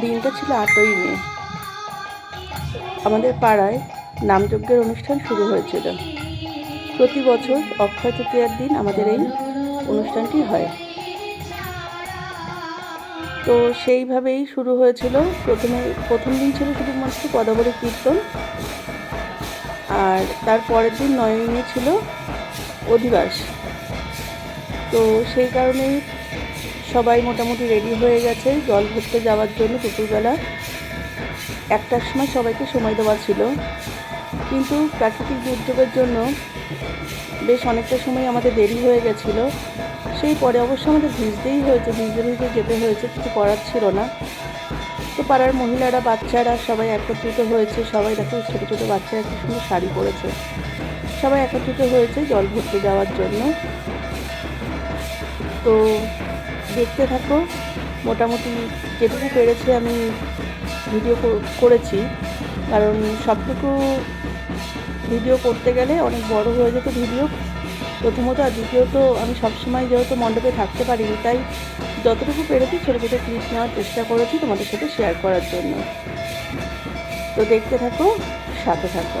দিনটা ছিল আটই মে। আমাদের পাড়ায় নামযজ্ঞের অনুষ্ঠান শুরু হয়েছিল। প্রতি বছর অক্ষয় তৃতীয়ার দিন আমাদের এই অনুষ্ঠানটি হয়। তো সেইভাবেই শুরু হয়েছিল। প্রথমে, প্রথম দিন ছিল শুধুমাত্র পদাবলী কীর্তন। আর তার পরের দিন নয়মে ছিল অধিবাস। তো সেই কারণেই সবাই মোটামুটি রেডি হয়ে গেছে, জল ভরতে যাওয়ার জন্য দুপুরবেলা। একটার সময় সবাইকে সময় দেওয়া ছিল। কিন্তু প্রাকৃতিক দুর্যোগের জন্য বেশ অনেকটা সময় আমাদের দেরি হয়ে গেছিল। সেই পরে অবশ্য আমাদের ভিজতেই হয়েছে, ভিজতে ভিজতে যেতে হয়েছে, কিছু করার ছিল না। তো পাড়ার মহিলারা, বাচ্চারা সবাই একত্রিত হয়েছে। সবাই দেখো, ছোটো ছোটো বাচ্চারা কি সুন্দর শাড়ি পরেছে। সবাই একত্রিত হয়েছে জল ভরতে যাওয়ার জন্য। তো দেখতে থাকো। মোটামুটি যেটুকু পেরেছে আমি ভিডিও করেছি। কারণ সবটুকু ভিডিও করতে গেলে অনেক বড় হয়ে যেত ভিডিও। প্রথমত আর দ্বিতীয়ত আমি সবসময় যেহেতু মণ্ডপে থাকতে পারিনি, তাই যতটুকু পেরেছি ছোটো ছোটো ক্লিপ নেওয়ার চেষ্টা করেছি তোমাদের সাথে শেয়ার করার জন্য। তো দেখতে থাকো, সাথে থাকো।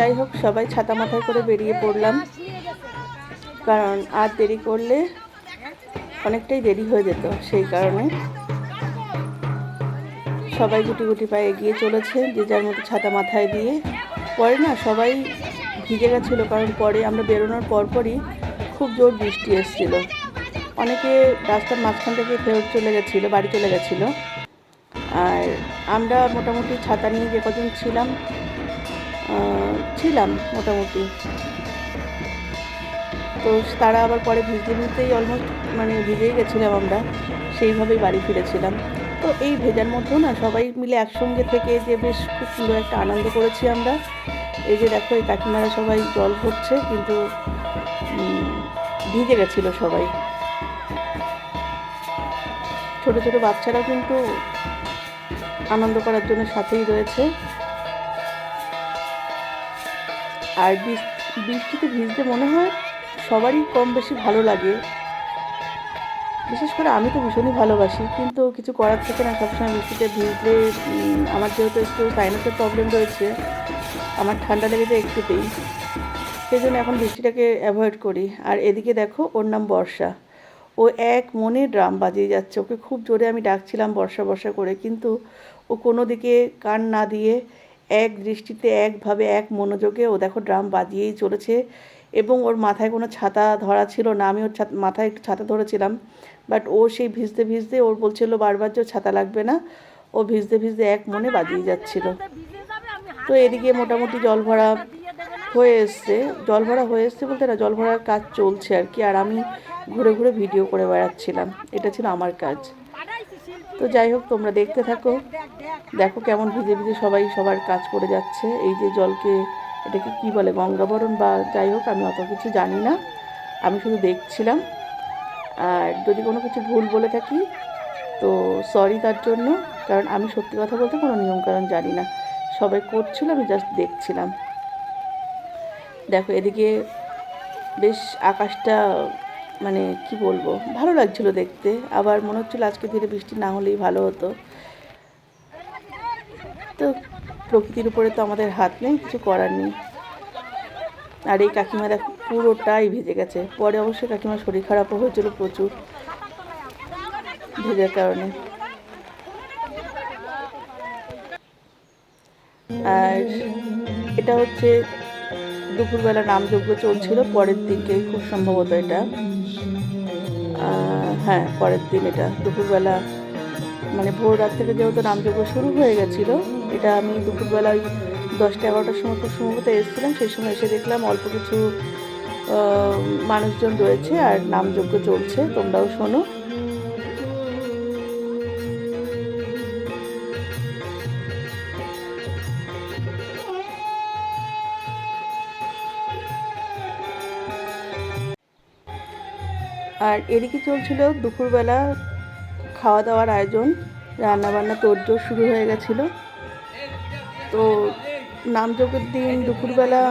যাই হোক, সবাই ছাতা মাথায় করে বেরিয়ে পড়লাম। কারণ আর দেরি করলে অনেকটাই দেরি হয়ে যেত সেই কারণে। সবাই গুটি গুটি পায়ে এগিয়ে চলেছে, যে যার মতো ছাতা মাথায় দিয়ে। পরে না সবাই ভিজে গেছিল, কারণ পরে আমরা বেরোনোর পরপরই খুব জোর বৃষ্টি এসেছিল। অনেকে রাস্তার মাঝখান থেকে ফেরত চলে গেছিল, বাড়ি চলে গেছিল। আর আমরা মোটামুটি ছাতা নিয়ে যে কজন ছিলাম ছিলাম মোটামুটি। তো তারা আবার পরে ভিজতে ভিজতেই অলমোস্ট মানে ভিজেই গেছিলাম আমরা, সেইভাবেই বাড়ি ফিরেছিলাম। তো এই ভেজার মধ্যেও না সবাই মিলে একসঙ্গে থেকে যে বেশ খুব সুন্দর একটা আনন্দ করেছি আমরা। এই যে দেখো, এই কাকিমারা সবাই জল ভরছে, কিন্তু ভিজে গেছিল সবাই। ছোট ছোট বাচ্চারা কিন্তু আনন্দ করার জন্য সাথেই রয়েছে। আর বৃষ্টিতে ভিজতে মনে হয় সবারই কম বেশি ভালো লাগে। বিশেষ করে আমি তো ভীষণই ভালোবাসি, কিন্তু কিছু করার থেকে না, সবসময় বৃষ্টিতে ভিজলে আমার যেহেতু একটু সাইনাসের প্রবলেম রয়েছে, আমার ঠান্ডা লেগে যায় একটুতেই। সেই জন্য এখন বৃষ্টিটাকে অ্যাভয়েড করি। আর এদিকে দেখো, ওর নাম বর্ষা। ও এক মনে ড্রাম বাজিয়ে যাচ্ছে। ওকে খুব জোরে আমি ডাকছিলাম বর্ষা বর্ষা করে, কিন্তু ও কোনো দিকে কান না দিয়ে এক দৃষ্টিতে, একভাবে, এক মনোযোগে। ও দেখো, ড্রাম বাজিয়েই চলেছে এবং ওর মাথায় কোনো ছাতা ধরা ছিল না। আমি ওর মাথায় একটু ছাতা ধরেছিলাম বাট ও সেই ভিজতে ভিজতে ওর বলছিল, বারবার যে ছাতা লাগবে না। ও ভিজতে ভিজতে এক মনে বাজিয়ে যাচ্ছিল। তো এদিকে মোটামুটি জল ভরা হয়ে এসছে। জল ভরা হয়ে এসছে বলতে না, জল ভরার কাজ চলছে আর কি। আর আমি ঘুরে ঘুরে ভিডিও করে বেড়াচ্ছিলাম। এটা ছিল আমার কাজ। তো যাই হোক, তোমরা দেখতে থাকো। দেখো কেমন ভিজে ভিজে সবাই সবার কাজ করে যাচ্ছে। এই যে জলকে, এটাকে কি বলে, গঙ্গাবরণ বা যাই হোক, আমি অত কিছু জানি না। আমি শুধু দেখছিলাম। আর যদি কোনো কিছু ভুল বলে থাকি, তো সরি তার জন্য। কারণ আমি সত্যি কথা বলতে কোনো নিয়মকানুন জানি না। সবাই করছিল, আমি জাস্ট দেখছিলাম। দেখো, এদিকে বেশ আকাশটা মানে কি বলব, ভালো লাগছিল দেখতে। আবার মনে হচ্ছিল আজকে ধীরে বৃষ্টি না হলেই ভালো হতো। তো প্রকৃতির উপরে তো আমাদের হাত নেই, কিছু করার নেই। আর এই কাকিমা দেখ, পুরোটাই ভেজে গেছে। পরে অবশ্যই কাকিমার শরীর খারাপও হয়েছিল প্রচুর ভেজার কারণে। আর এটা হচ্ছে দুপুরবেলা নামযজ্ঞ চলছিল, পরের দিনকে খুব সম্ভবত এটা। হ্যাঁ পরের দিন এটা, দুপুরবেলা মানে ভোর রাত থেকে যেহেতু নামযজ্ঞ শুরু হয়ে গেছিল, এটা আমি দুপুরবেলা ওই দশটা এগারোটার সময় খুব সম্ভবত এসেছিলাম, সেই সময় এসে দেখলাম অল্প কিছু মানুষজন রয়েছে আর নামযজ্ঞ চলছে, তোমরাও শোনো। আর এদিকে চলছিল দুপুরবেলা খাওয়া দাওয়ার আয়োজন। রান্নাবান্না তোড়জোড় শুরু হয়ে গেছিল। তো নামযজ্ঞের দিন দুপুরবেলা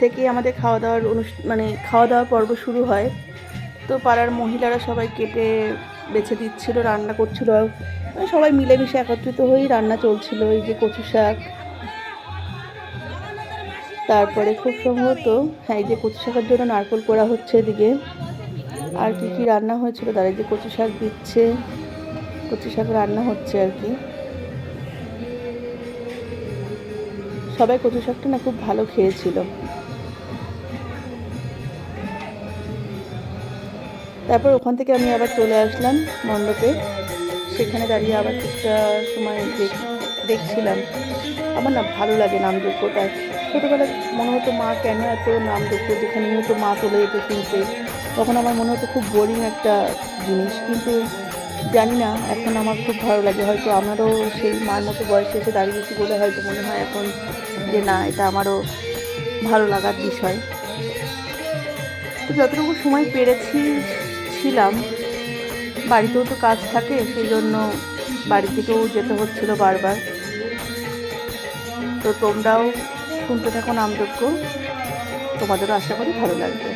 থেকে আমাদের খাওয়া দাওয়ার অনুষ্ঠান মানে খাওয়া দাওয়ার পর্ব শুরু হয়। তো পাড়ার মহিলারা সবাই কেটে বেছে দিচ্ছিল, রান্না করছিল। মানে সবাই মিলেমিশে একত্রিত হয়েই রান্না চলছিল, এই যে কচু শাক। তারপরে খুব সম্ভবত হ্যাঁ এই যে কচু শাকের জন্য নারকোল করা হচ্ছে এদিকে। আর কি কি রান্না হয়েছিল? তারা যে কচু শাক দিচ্ছে, কচু শাক রান্না হচ্ছে আর কি। সবাই কচু শাকটা না খুব ভালো খেয়েছিল। তারপর ওখান থেকে আমি আবার চলে আসলাম মণ্ডপে। সেখানে দাঁড়িয়ে আবার কিছুটা সময় দেখ- দেখছিলাম। আমার না ভালো লাগে নাম নামযজ্ঞটা ছোটোবেলায় মনে হতো মা কেন এত নাম নামযজ্ঞ যেখানে হতো মা চলে যেত শুনতে। তখন আমার মনে হতো খুব বোরিং একটা জিনিস, কিন্তু জানি না, এখন আমার খুব ভালো লাগে। হয়তো আমারও সেই মার মতো বয়সে এসে দাঁড়িয়েছি বলে হয়তো মনে হয় এখন যে না, এটা আমারও ভালো লাগার বিষয়। তো যতটুকু সময় পেরেছি ছিলাম, বাড়িতেও তো কাজ থাকে, সেই জন্য বাড়ি থেকেও যেতে হচ্ছিল বারবার। তো তোমরাও শুনতে থাকো নামযজ্ঞ। তোমাদেরও আশা করি ভালো লাগবে।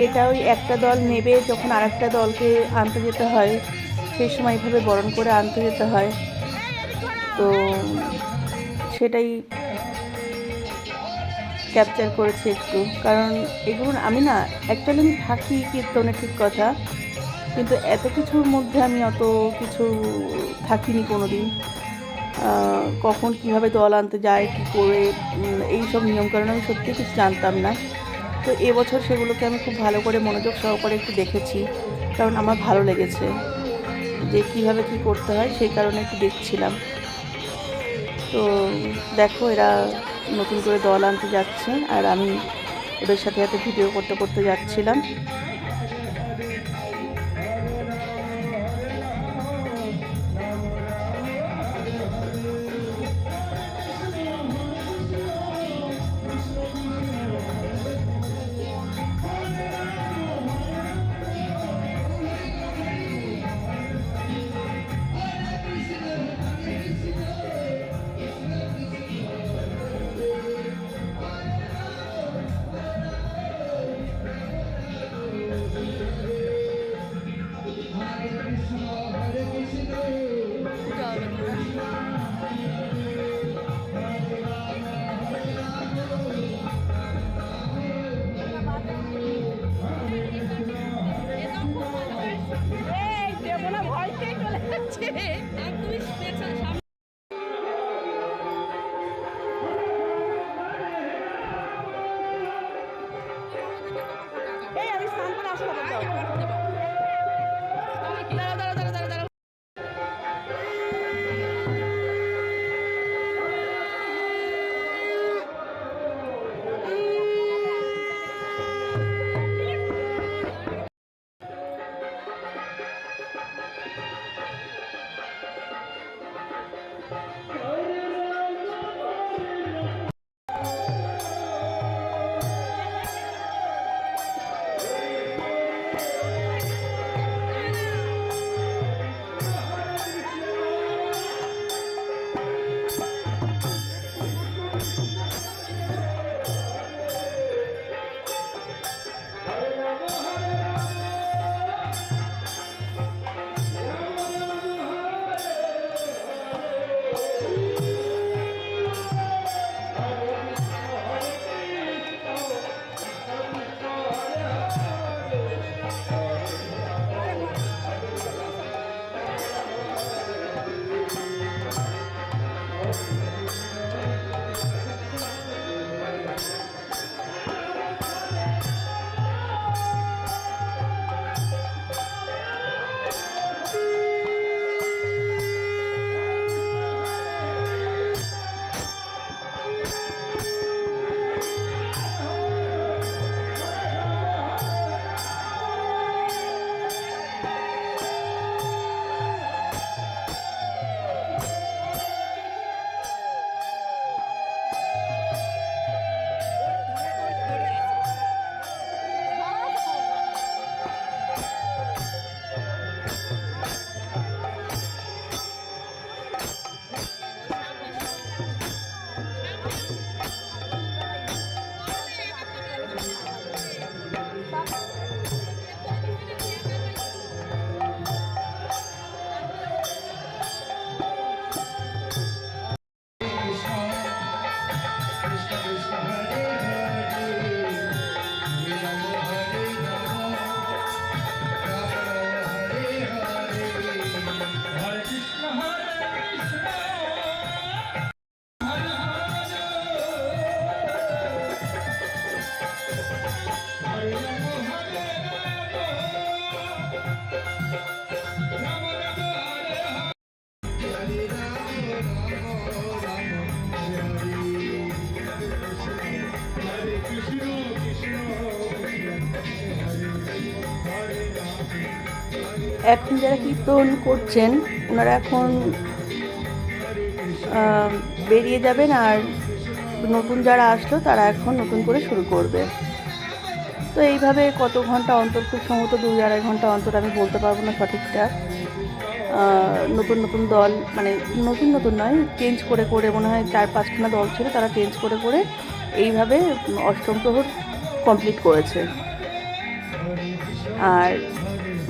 এটা ওই একটা দল নেবে যখন আর একটা দলকে আনতে যেতে হয় সেই সময় এইভাবে বরণ করে আনতে যেতে হয়। তো সেটাই ক্যাপচার করেছি একটু। কারণ এগুলো আমি না অ্যাকচুয়ালি আমি থাকি কীর্তনে ঠিক কথা কিন্তু এত কিছুর মধ্যে আমি অত কিছু থাকিনি কোনো দিন কখন কীভাবে দল আনতে যায় কী করে উম, এই সব নিয়মকানুন আমি সত্যি কিছু জানতাম না। তো এবছর সেগুলোকে আমি খুব ভালো করে মনোযোগ সহকারে একটু দেখেছি, কারণ আমার ভালো লেগেছে যে কীভাবে কী করতে হয় সেই কারণে একটু দেখছিলাম। তো দেখো এরা নতুন করে দল আনতে যাচ্ছে আর আমি ওদের সাথে সাথে ভিডিও করতে করতে যাচ্ছিলাম। এখন যারা কীর্তন করছেন, ওনারা এখন বেরিয়ে যাবেন আর নতুন যারা আসলো, তারা এখন নতুন করে শুরু করবে। তো এইভাবে কত ঘণ্টা অন্তর, খুব সম্ভবত দুই আড়াই ঘণ্টা অন্তর আমি বলতে পারব না সঠিকটা। নতুন নতুন দল মানে নতুন নতুন নয় চেঞ্জ করে করে মনে হয় চার পাঁচখানা দল ছিল, তারা চেঞ্জ করে করে এইভাবে অষ্টম প্রহর কমপ্লিট করেছে। আর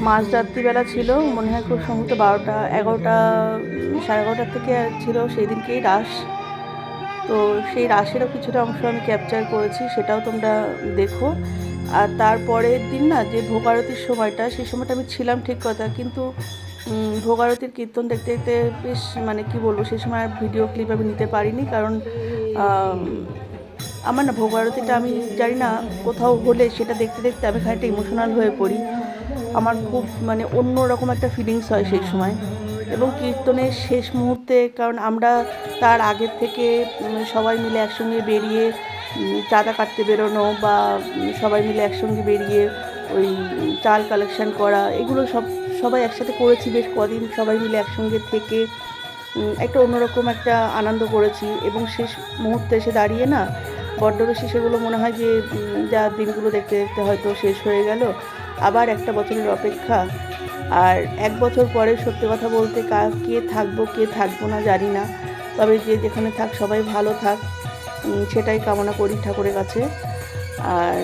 মাঝ রাত্রিবেলা ছিল, মনে হয় খুব সম্ভবত বারোটা, এগারোটা, সাড়ে এগারোটার থেকে ছিল সেই দিনকেই রাস তো সেই রাসেরও কিছুটা অংশ আমি ক্যাপচার করেছি, সেটাও তোমরা দেখো। আর তারপরের দিন না, যে ভোগারতির সময়টা, সেই সময়টা আমি ছিলাম ঠিক কথা, কিন্তু ভোগারতির কীর্তন দেখতে দেখতে বেশ মানে কি বলব, সেই সময় আর ভিডিও ক্লিপ আমি নিতে পারিনি, কারণ আমার না ভোগ আরতিটা আমি জানি না কোথাও হলে সেটা দেখতে দেখতে আমি খানিকটা ইমোশনাল হয়ে পড়ি। আমার খুব মানে অন্য রকম একটা ফিলিংস হয় সেই সময়। এবং কীর্তনের শেষ মুহূর্তে, কারণ আমরা তার আগের থেকে সবাই মিলে একসঙ্গে বেরিয়ে চাঁদা কাটতে বেরোনো বা সবাই মিলে একসঙ্গে বেরিয়ে ওই চাল কালেকশন করা, এগুলো সব সবাই একসাথে করেছি বেশ কদিন, সবাই মিলে একসঙ্গে থেকে একটা অন্যরকম একটা আনন্দ করেছি। এবং শেষ মুহূর্তে এসে দাঁড়িয়ে না, বড্ড বেশি সেগুলো মনে হয় যে যা দিনগুলো দেখতে দেখতে হয়তো শেষ হয়ে গেল আবার একটা বছরের অপেক্ষা। আর এক বছর পরে সত্যি কথা বলতে কা, কে থাকব কে থাকব না জানি না। তবে যে যেখানে থাক, সবাই ভালো থাক। সেটাই কামনা করি ঠাকুরের কাছে। আর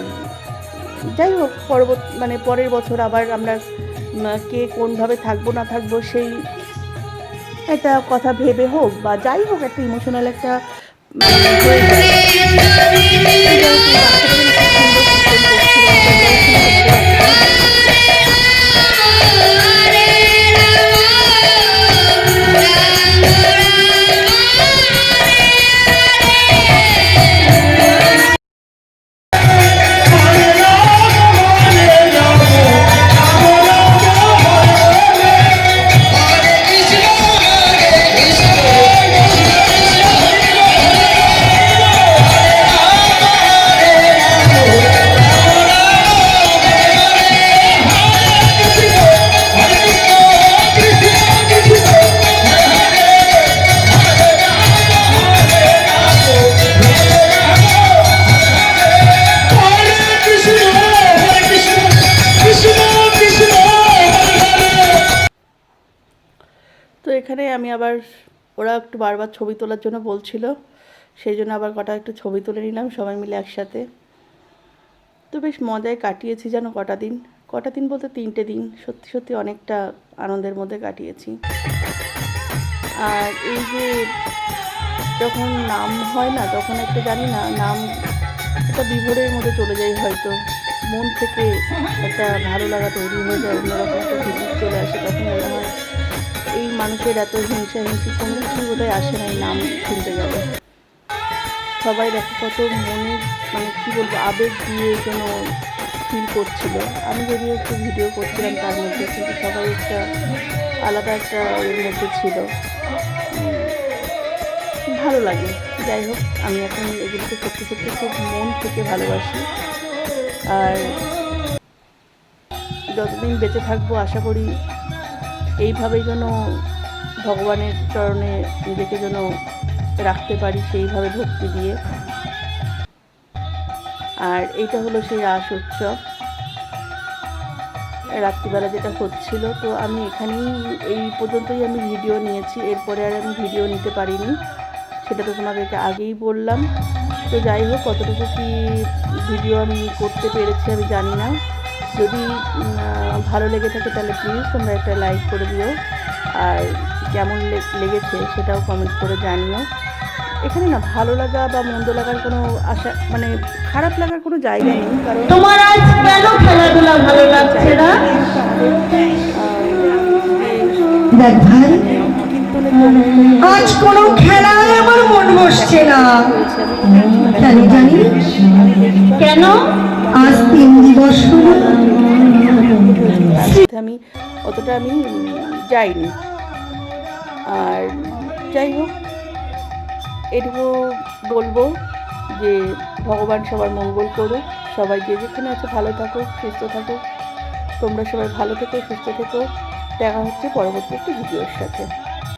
যাই হোক, পরবর্তী মানে পরের বছর আবার আমরা কে কোনভাবে থাকব, না থাকব, সেই একটা কথা ভেবে হোক বা যাই হোক, একটা ইমোশনাল একটা একটা একটু বারবার ছবি তোলার জন্য বলছিল। সেই জন্য আবার কটা একটু ছবি তুলে নিলাম, সবাই মিলে একসাথে। তো বেশ মজায় কাটিয়েছি যেন কটা দিন। কটা দিন বলতে তিনটে দিন। সত্যি সত্যি অনেকটা আনন্দের মধ্যে কাটিয়েছি। আর এই যে যখন নাম হয় না, তখন একটা জানি না, নাম একটা বিভোরের মধ্যে চলে যায় হয়তো। মন থেকে একটা ভালো লাগা তৈরি হয়ে যায়, অন্যরকম একটা চলে আসে, তখন মনে হয় এই মানুষের এত হিংসা হিংসি, কোনো কিছুই বোধহয় আসে না, এই নাম শুনতে গেলে। সবাই দেখো কত মনে মানে কী বলব, আবেগ দিয়ে যেন ফিল করছিল। আমি যদিও একটু ভিডিও করছিলাম তার মধ্যে, কিন্তু সবাই একটা আলাদা একটা এর মধ্যে ছিল। ভালো লাগে। যাই হোক, আমি এখন এগুলোকে সত্যি সত্যি খুব মন থেকে ভালোবাসি। আর যতদিন বেঁচে থাকব, আশা করি এইভাবেই যেন ভগবানের চরণে নিজেকে যেন রাখতে পারি, সেইভাবে ভক্তি দিয়ে। আর এইটা হলো সেই রাস উৎসব। রাত্রিবেলা যেটা হচ্ছিল, তো আমি এখানেই এই পর্যন্তই আমি ভিডিও নিয়েছি। এরপরে আর আমি ভিডিও নিতে পারিনি। সেটা তো তোমাদেরকে আগেই বললাম। তো যাই হোক, কতটুকু কি ভিডিও আমি করতে পেরেছি আমি জানি না। যদি ভালো লেগে থাকে তাহলে প্লিজ তোমরা একটা লাইক করে দিও। আর কেমন লেগেছে সেটাও কমেন্ট করে জানিও। এখানে না ভালো লাগা বা মন্দ লাগার কোনো আশা মানে খারাপ লাগার কোনো জায়গা নেই কারণ তোমার আজ কেন খেলাধুলা ভালো লাগছে না? দেখ ভাই আজ কোনো খেলায় আমার মন বসছে না। জানি। কেন? আমি অতটা আমি যাইনি। আর যাই হোক, এটুকু বলব যে ভগবান সবার মঙ্গল করুক। সবাই যে যেখানে আছে ভালো থাকুক, সুস্থ থাকুক। তোমরা সবাই ভালো থেকো, সুস্থ থেকো। দেখা হচ্ছে পরবর্তী একটি ভিডিওর সাথে।